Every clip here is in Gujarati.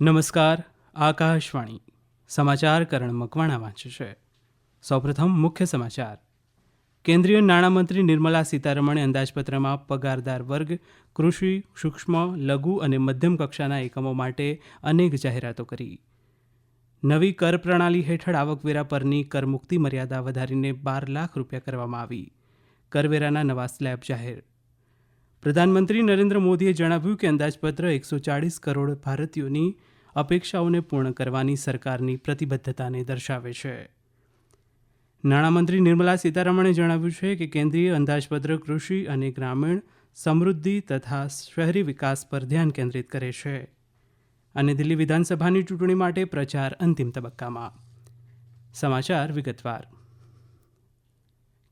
નમસ્કાર, આકાશવાણી. સમાચાર કરણ મકવાણા વાંચે છે સૌપ્રથમ મુખ્ય સમાચાર. કેન્દ્રીય નાણામંત્રી નિર્મલા સીતારમણે અંદાજપત્રમાં પગારદાર વર્ગ, કૃષિ, સૂક્ષ્મ, લઘુ અને મધ્યમ કક્ષાના એકમો માટે અનેક જાહેરાતો કરી. નવી કર પ્રણાલી હેઠળ આવકવેરા પરની કરમુક્તિ મર્યાદા વધારીને બાર લાખ રૂપિયા કરવામાં આવી. કરવેરાના નવા સ્લેબ જાહેર. પ્રધાનમંત્રી નરેન્દ્ર મોદીએ જણાવ્યું કે અંદાજપત્ર એકસો ચાળીસ કરોડ ભારતીયોની અપેક્ષાઓને પૂર્ણ કરવાની સરકારની પ્રતિબદ્ધતાને દર્શાવે છે. નાણામંત્રી નિર્મલા સીતારમણે જણાવ્યું છે કે કેન્દ્રીય અંદાજપત્ર કૃષિ અને ગ્રામીણ સમૃદ્ધિ તથા શહેરી વિકાસ પર ધ્યાન કેન્દ્રિત કરે છે અને દિલ્હી વિધાનસભાની ચૂંટણી માટે પ્રચાર અંતિમ તબક્કામાં. સમાચાર વિગતવાર.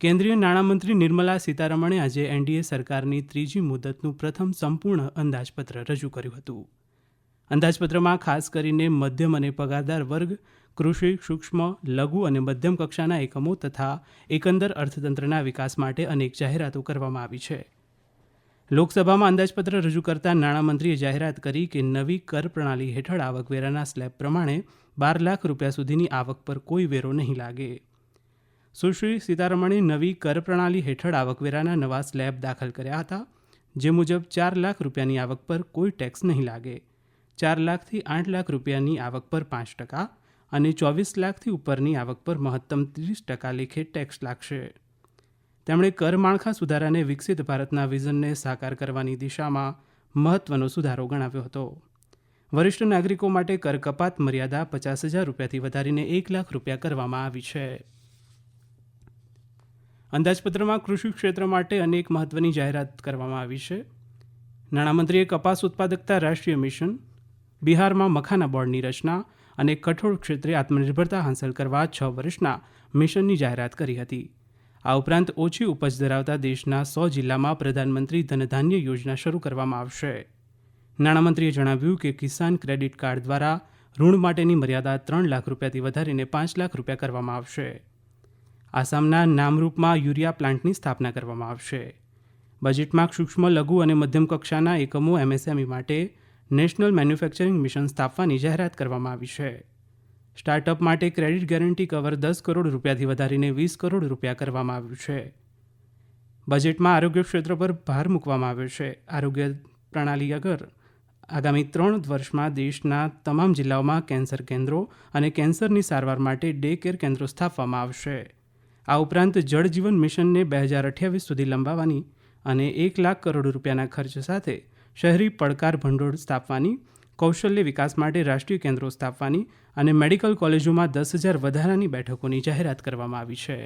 કેન્દ્રીય નાણામંત્રી નિર્મલા સીતારમણે આજે એનડીએ સરકારની ત્રીજી મુદતનું પ્રથમ સંપૂર્ણ અંદાજપત્ર રજૂ કર્યું હતું. અંદાજપત્રમાં ખાસ કરીને મધ્યમ અને પગારદાર વર્ગ, કૃષિ, સૂક્ષ્મ, લઘુ અને મધ્યમ કક્ષાના એકમો તથા એકંદર અર્થતંત્રના વિકાસ માટે અનેક જાહેરાતો કરવામાં આવી છે. લોકસભામાં અંદાજપત્ર રજૂ કરતા નાણામંત્રીએ જાહેરાત કરી કે નવી કર પ્રણાલી હેઠળ આવકવેરાના સ્લેબ પ્રમાણે બાર લાખ રૂપિયા સુધીની આવક પર કોઈ વેરો નહીં લાગે. સુશ્રી સીતારમણે નવી કર પ્રણાલી હેઠળ આવકવેરાના નવા સ્લેબ દાખલ કર્યા હતા, જે મુજબ ચાર લાખ રૂપિયાની આવક પર કોઈ ટેક્સ નહીં લાગે. ચાર લાખથી આઠ લાખ રૂપિયાની આવક પર પાંચ ટકા અને ચોવીસ લાખથી ઉપરની આવક પર મહત્તમ ત્રીસ ટકા લેખે ટેક્સ લાગશે. તેમણે કર માળખા સુધારાને વિકસિત ભારતના વિઝનને સાકાર કરવાની દિશામાં મહત્વનો સુધારો ગણાવ્યો હતો. વરિષ્ઠ નાગરિકો માટે કર કપાત મર્યાદા પચાસ હજાર રૂપિયાથી વધારીને એક લાખ રૂપિયા કરવામાં આવી છે. અંદાજપત્રમાં કૃષિ ક્ષેત્ર માટે અનેક મહત્વની જાહેરાત કરવામાં આવી છે. નાણામંત્રીએ કપાસ ઉત્પાદકતા રાષ્ટ્રીય મિશન, બિહારમાં મખાના બોર્ડની રચના અને કઠોળ ક્ષેત્રે આત્મનિર્ભરતા હાંસલ કરવા છ વર્ષના મિશનની જાહેરાત કરી હતી. આ ઉપરાંત ઓછી ઉપજ ધરાવતા દેશના સો જિલ્લામાં પ્રધાનમંત્રી ધનધાન્ય યોજના શરૂ કરવામાં આવશે. નાણામંત્રીએ જણાવ્યું કે કિસાન ક્રેડિટ કાર્ડ દ્વારા ઋણ માટેની મર્યાદા ત્રણ લાખ રૂપિયાથી વધારીને પાંચ લાખ રૂપિયા કરવામાં આવશે. આસામના નામરૂપમાં યુરિયા પ્લાન્ટની સ્થાપના કરવામાં આવશે. બજેટમાં સૂક્ષ્મ લઘુ અને મધ્યમ કક્ષાના એકમો એમએસએમઈ માટે નેશનલ મેન્યુફેક્ચરિંગ મિશન સ્થાપવાની જાહેરાત કરવામાં આવી છે. સ્ટાર્ટઅપ માટે ક્રેડિટ ગેરંટી કવર દસ કરોડ રૂપિયાથી વધારીને વીસ કરોડ રૂપિયા કરવામાં આવ્યું છે. બજેટમાં આરોગ્ય ક્ષેત્ર પર ભાર મૂકવામાં આવ્યો છે. આરોગ્ય પ્રણાલી આગળ આગામી ત્રણ વર્ષમાં દેશના તમામ જિલ્લાઓમાં કેન્સર કેન્દ્રો અને કેન્સરની સારવાર માટે ડે કેર કેન્દ્રો સ્થાપવામાં આવશે. આ ઉપરાંત જળ જીવન મિશનને બે હજાર અઠ્યાવીસ સુધી લંબાવવાની અને એક લાખ કરોડ રૂપિયાના ખર્ચ સાથે શહેરી પડકાર ભંડોળ સ્થાપવાની, કૌશલ્ય વિકાસ માટે રાષ્ટ્રીય કેન્દ્રો સ્થાપવાની અને મેડિકલ કોલેજોમાં દસ હજાર વધારાની બેઠકોની જાહેરાત કરવામાં આવી છે.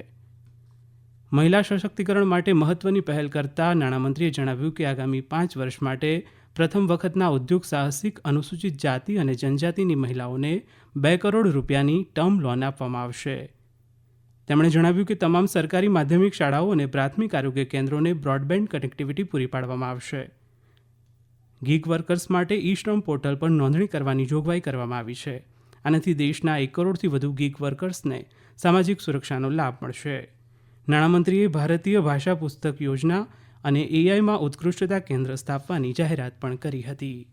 મહિલા સશક્તિકરણ માટે મહત્વની પહેલ કરતા નાણામંત્રીએ જણાવ્યું કે આગામી પાંચ વર્ષ માટે પ્રથમ વખતના ઉદ્યોગ સાહસિક, અનુસૂચિત જાતિ અને જનજાતિની મહિલાઓને બે કરોડ રૂપિયાની ટર્મ લોન આપવામાં આવશે. તેમણે જણાવ્યું કે તમામ સરકારી માધ્યમિક શાળાઓ અને પ્રાથમિક આરોગ્ય કેન્દ્રોને બ્રોડબેન્ડ કનેક્ટિવિટી પૂરી પાડવામાં આવશે. ગીગ વર્કર્સ માટે ઈ પોર્ટલ પર નોંધણી કરવાની જોગવાઈ કરવામાં આવી છે. આનાથી દેશના એક કરોડથી વધુ ગીગ વર્કર્સને સામાજિક સુરક્ષાનો લાભ મળશે. નાણામંત્રીએ ભારતીય ભાષા પુસ્તક યોજના અને એઆઈમાં ઉત્કૃષ્ટતા કેન્દ્ર સ્થાપવાની જાહેરાત પણ કરી હતી.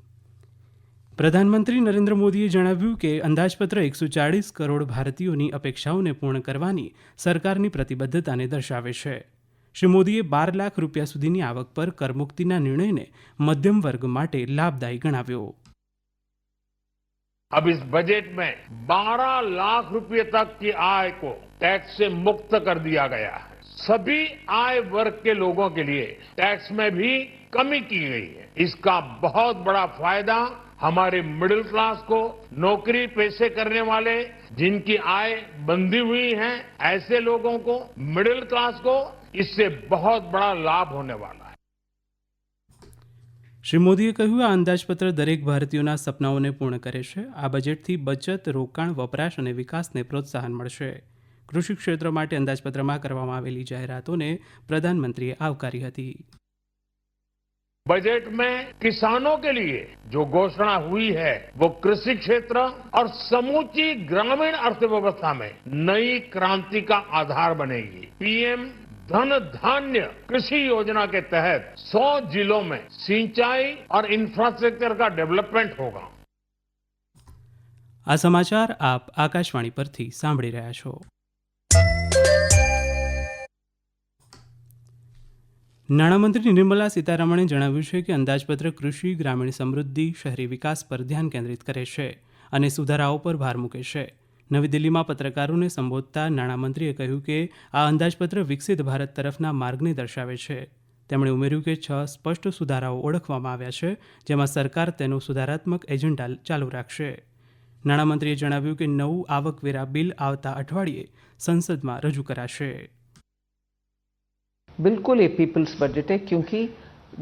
પ્રધાનમંત્રી નરેન્દ્ર મોદીએ જણાવ્યું કે અંદાજપત્ર એકસો ચાળીસ કરોડ ભારતીયોની અપેક્ષાઓને પૂર્ણ કરવાની સરકારની પ્રતિબદ્ધતાને દર્શાવે છે શ્રી મોદીએ બાર લાખ રૂપિયા સુધીની આવક પર કરમુક્તિના નિર્ણયને મધ્યમ વર્ગ માટે લાભદાયી ગણાવ્યો अब इस बजट में 12 लाख रुपए तक की आय को टैक्स से मुक्त कर दिया गया है सभी आय वर्ग के लोगों के लिए टैक्स में भी कमी की गई है इसका बहुत बड़ा फायदा हमारे मिडिल क्लास को नौकरी पेशे करने वाले जिनकी आय बंधी हुई है ऐसे लोगों को मिडिल क्लास को इससे बहुत बड़ा लाभ होने वाला है શ્રી મોદીએ કહ્યું આ અંદાજપત્ર દરેક ભારતીયોના સપનાઓને પૂર્ણ કરે છે આ બજેટથી બચત રોકાણ વપરાશ અને વિકાસને પ્રોત્સાહન મળશે કૃષિ ક્ષેત્ર માટે અંદાજપત્રમાં કરવામાં આવેલી જાહેરાતોને પ્રધાનમંત્રીએ આવકારી હતી बजट में किसानों के लिए जो घोषणा हुई है वो कृषि क्षेत्र और समूची ग्रामीण अर्थव्यवस्था में नई क्रांति का आधार बनेगी पीएम धन धान्य कृषि योजना के तहत 100 जिलों में सिंचाई और इंफ्रास्ट्रक्चर का डेवलपमेंट होगा આ સમાચાર આપ આકાશવાણી પરથી સાંભળી રહ્યા છો નાણામંત્રી નિર્મલા સીતારમણે જણાવ્યું છે કે અંદાજપત્ર કૃષિ, ગ્રામીણ સમૃદ્ધિ, શહેરી વિકાસ પર ધ્યાન કેન્દ્રિત કરે છે અને સુધારાઓ પર ભાર મૂકે છે. નવી દિલ્હીમાં પત્રકારોને સંબોધતા નાણામંત્રીએ કહ્યું કે આ અંદાજપત્ર વિકસિત ભારત તરફના માર્ગને દર્શાવે છે. તેમણે ઉમેર્યું કે છ સ્પષ્ટ સુધારાઓ ઓળખવામાં આવ્યા છે, જેમાં સરકાર તેનો સુધારાત્મક એજન્ડા ચાલુ રાખશે. નાણામંત્રીએ જણાવ્યું કે નવું આવકવેરા બિલ આવતા અઠવાડિયે સંસદમાં રજૂ કરાશે. बिल्कुल ये पीपल्स बजट है क्योंकि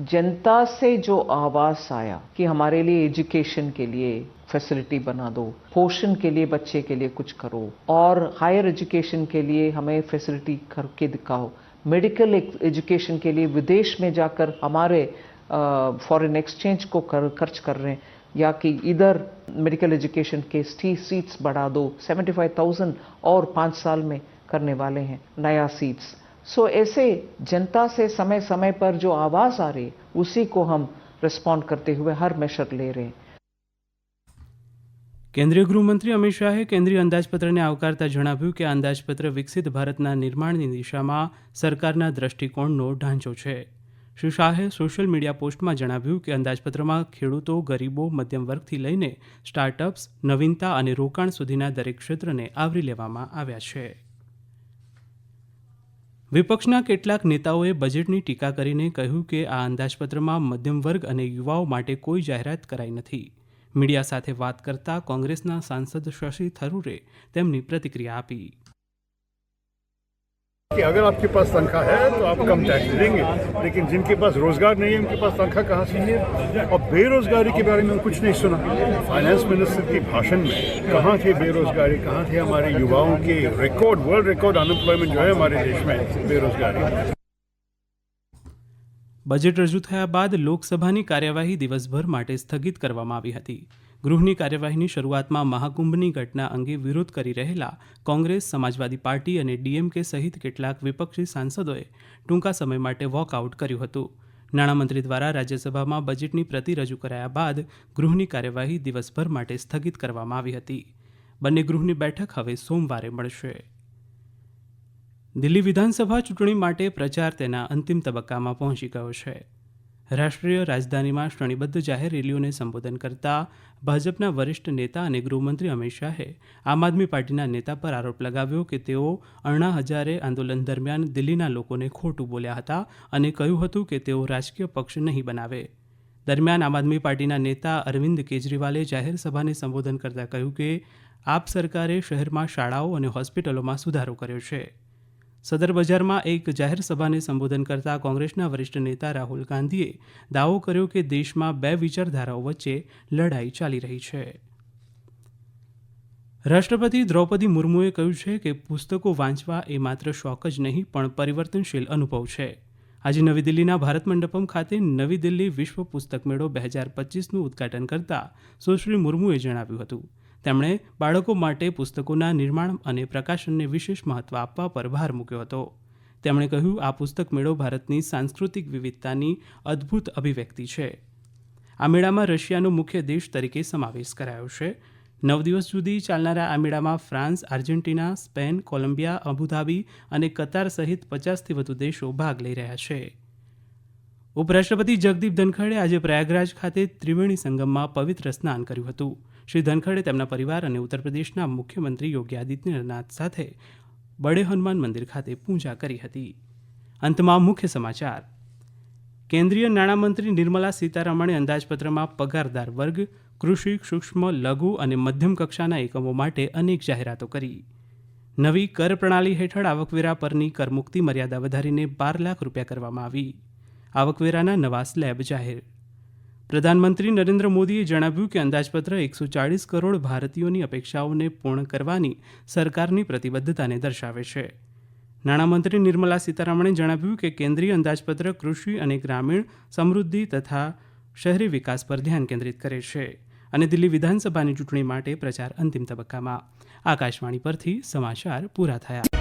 जनता से जो आवाज़ आया कि हमारे लिए एजुकेशन के लिए फैसिलिटी बना दो पोषण के लिए बच्चे के लिए कुछ करो और हायर एजुकेशन के लिए हमें फैसिलिटी करके दिखाओ मेडिकल एजुकेशन के लिए विदेश में जाकर हमारे फॉरेन एक्सचेंज को कर, खर्च कर रहे हैं या कि इधर मेडिकल एजुकेशन के सीट्स बढ़ा दो 75,000 और पाँच साल में करने वाले हैं नया सीट्स सो so, ऐसे जनता से समय समय पर जो आवाज आ रही है उसी को हम रिस्पॉन्ड करते हुए हर मेशर ले रहे हैं કેન્દ્રીય ગૃહમંત્રી અમિત શાહે કેન્દ્રીય અંદાજપત્રને આવકારતા જણાવ્યું કે આ અંદાજપત્ર વિકસિત ભારતના નિર્માણની દિશામાં સરકારના દ્રષ્ટિકોણનો ઢાંચો છે શ્રી શાહે સોશિયલ મીડિયા પોસ્ટમાં જણાવ્યું કે અંદાજપત્રમાં ખેડૂતો ગરીબો મધ્યમ વર્ગથી લઈને સ્ટાર્ટઅપ્સ નવીનતા અને રોકાણ સુધીના દરેક ક્ષેત્રને આવરી લેવામાં આવ્યા છે વિપક્ષના કેટલાક નેતાઓએ બજેટની ટીકા કરીને કહ્યું કે આ અંદાજપત્રમાં મધ્યમ વર્ગ અને યુવાઓ માટે કોઈ જાહેરાત કરાઈ નથી. મીડિયા સાથે વાત કરતા કોંગ્રેસના સાંસદ શશી થરૂરે તેમની પ્રતિક્રિયા આપી. कि अगर आपके पास तनख्वाह है तो आप कम टैक्स देंगे लेकिन जिनके पास रोजगार नहीं है उनके पास तनख्वाह कहाँ से है और बेरोजगारी के बारे में कुछ नहीं सुना फाइनेंस मिनिस्टर के भाषण में कहाँ थे बेरोजगारी कहाँ थे हमारे युवाओं के रिकॉर्ड वर्ल्ड रिकॉर्ड अनएम्प्लॉयमेंट जो है हमारे देश में बेरोजगारी બજેટ રજૂ થયા બાદ લોકસભાની કાર્યવાહી દિવસભર માટે સ્થગિત કરવામાં આવી હતી ગૃહની કાર્યવાહીની શરૂઆતમાં મહાકુંભની ઘટના અંગે વિરોધ કરી રહેલા કોંગ્રેસ, સમાજવાદી પાર્ટી અને ડીએમકે સહિત કેટલાક વિપક્ષી સાંસદોએ ટૂંકા સમય માટે વોકઆઉટ કર્યું હતું. નાણામંત્રી દ્વારા રાજ્યસભામાં બજેટની પ્રતિ રજૂ કરાયા બાદ ગૃહની કાર્યવાહી દિવસભર માટે સ્થગિત કરવામાં આવી હતી. બંને ગૃહની બેઠક હવે સોમવારે મળશે. દિલ્હી વિધાનસભા ચૂંટણી માટે પ્રચાર તેના અંતિમ તબક્કામાં પહોંચી ગયો છે. રાષ્ટ્રીય રાજધાનીમાં શ્રેણીબદ્ધ જાહેર રેલીઓને સંબોધન કરતા ભાજપના વરિષ્ઠ નેતા અને ગૃહમંત્રી અમિત શાહે આમ આદમી પાર્ટીના નેતા પર આરોપ લગાવ્યો કે તેઓ અણા હજારે આંદોલન દરમિયાન દિલ્હીના લોકોને ખોટું બોલ્યા હતા અને કહ્યું હતું કે તેઓ રાજકીય પક્ષ નહીં બનાવે. દરમિયાન આમ આદમી પાર્ટીના નેતા અરવિંદ કેજરીવાલે જાહેર સભાને સંબોધન કરતા કહ્યું કે, આપ સરકારે શહેરમાં શાળાઓ અને હોસ્પિટલોમાં સુધારો કર્યો છે. સદર બજારમાં એક જાહેર સભાને સંબોધન કરતા કોંગ્રેસના વરિષ્ઠ નેતા રાહુલ ગાંધીએ દાવો કર્યો કે દેશમાં બે વિચારધારાઓ વચ્ચે લડાઈ ચાલી રહી છે. રાષ્ટ્રપતિ દ્રૌપદી મુર્મુએ કહ્યું છે કે પુસ્તકો વાંચવા એ માત્ર શોખ જ નહીં, પણ પરિવર્તનશીલ અનુભવ છે. આજે નવી દિલ્હીના ભારત મંડપમ ખાતે નવી દિલ્હી વિશ્વ પુસ્તક મેળો બે હજાર પચીસનું ઉદ્ઘાટન કરતા સુશ્રી મુર્મુએ જણાવ્યું હતું તેમણે બાળકો માટે પુસ્તકોના નિર્માણ અને પ્રકાશનને વિશેષ મહત્વ આપવા પર ભાર મૂક્યો હતો. તેમણે કહ્યું, આ પુસ્તક મેળો ભારતની સાંસ્કૃતિક વિવિધતાની અદ્ભુત અભિવ્યક્તિ છે. આ મેળામાં રશિયાનો મુખ્ય દેશ તરીકે સમાવેશ કરાયો છે. નવ દિવસ સુધી ચાલનારા આ મેળામાં France, Argentina, Spain, Colombia, Abu Dhabi અને કતાર સહિત પચાસથી વધુ દેશો ભાગ લઈ રહ્યા છે. ઉપરાષ્ટ્રપતિ જગદીપ ધનખડે આજે પ્રયાગરાજ ખાતે ત્રિવેણી સંગમમાં પવિત્ર સ્નાન કર્યું હતું. શ્રી ધનખડે તેમના પરિવાર અને ઉત્તર પ્રદેશના મુખ્યમંત્રી યોગી આદિત્યનાથ સાથે બડે હનુમાન મંદિર ખાતે પૂજા કરી હતી. અંતમાં મુખ્ય સમાચાર. કેન્દ્રીય નાણામંત્રી નિર્મલા સીતારમણે અંદાજપત્રમાં પગારદાર વર્ગ, કૃષિ, સૂક્ષ્મ, લઘુ અને મધ્યમ કક્ષાના એકમો માટે અનેક જાહેરાતો કરી. નવી કર પ્રણાલી હેઠળ આવકવેરા પરની કરમુક્તિ મર્યાદા વધારીને બાર લાખ રૂપિયા કરવામાં આવી. આવકવેરાના નવા સ્લેબ જાહેર પ્રધાનમંત્રી નરેન્દ્ર મોદીએ જણાવ્યું કે અંદાજપત્ર એકસો ચાળીસ કરોડ ભારતીયોની અપેક્ષાઓને પૂર્ણ કરવાની સરકારની પ્રતિબદ્ધતાને દર્શાવે છે. નાણામંત્રી નિર્મલા સીતારમણે જણાવ્યું કે કેન્દ્રીય અંદાજપત્ર કૃષિ અને ગ્રામીણ સમૃદ્ધિ તથા શહેરી વિકાસ પર ધ્યાન કેન્દ્રિત કરે છે અને દિલ્હી વિધાનસભાની ચૂંટણી માટે પ્રચાર અંતિમ તબક્કામાં. આકાશવાણી પરથી સમાચાર પૂરા થયા.